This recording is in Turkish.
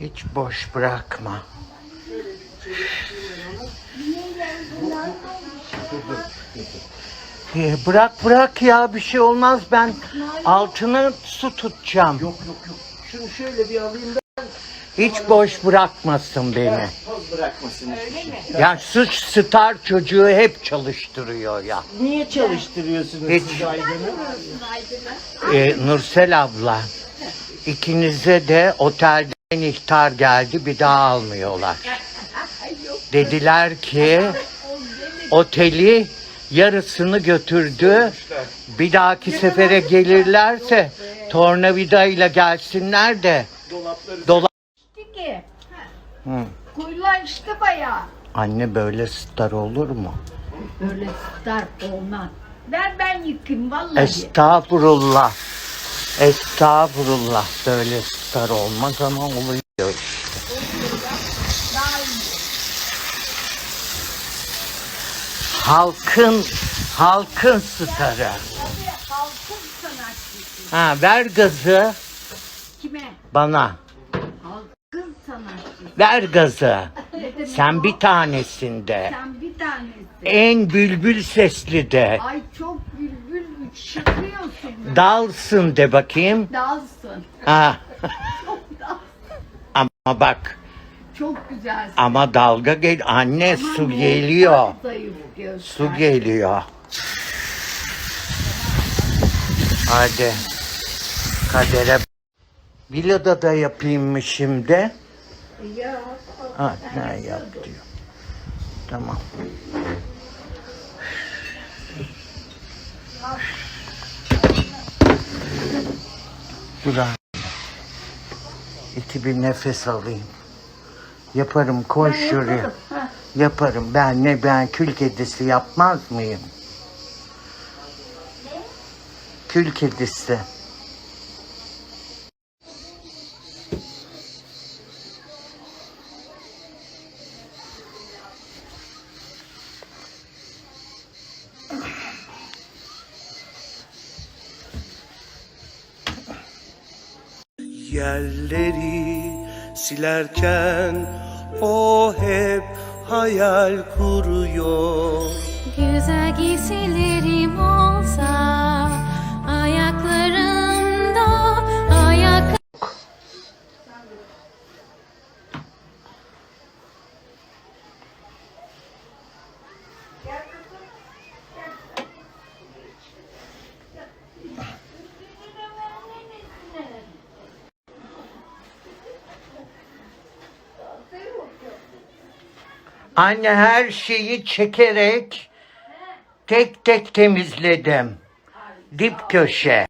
Hiç boş bırakma. Ee, bırak bırak ya bir şey olmaz ben altına su tutacağım. Yok yok yok. Şunu şöyle bir alayım da Hiç boş bırakmasın beni. toz bırakmasın. Ya suç star çocuğu hep çalıştırıyor ya. Niye çalıştırıyorsunuz Hiç. siz Aydın'ı? Ee, Nursel abla ikinize de otelden ihtar geldi bir daha almıyorlar. Dediler ki oteli yarısını götürdü. Bir dahaki sefere gelirlerse tornavidayla gelsinler de Dolapları dolap. ki. Hı. Kuyulaştı bayağı. Anne böyle star olur mu? Böyle star olmaz. Ver ben yıkayım vallahi. Estağfurullah. Estağfurullah. Böyle star olmaz ama oluyor. Halkın halkın starı. Halkın sanatçısı. Ha ver gazı Kime? bana. Halkın sanatçısı. Ver gazı. Sen bir tanesinde. Sen bir tanesi. En bülbül sesli de. Ay çok bülbül şıkıyorsun. Dalsın de bakayım. Dalsın. Ha. Ama bak Çok güzelsin. ama dalga gel anne Ama su ne geliyor. kadar Zayıf göster. Su geliyor. Hadi. Kadere. Villada da yapayım mı şimdi? Ya. Ha, ne yap diyor. Tamam. Dur abi. İki bir nefes alayım. Yaparım koş şuraya. Yaparım. Ben ne ben kül kedisi yapmaz mıyım? Kül kedisi. Yerleri silerken o hep hayal kuruyor. Güzel giysilerim olsa Anne her şeyi çekerek tek tek temizledim. Dip köşe.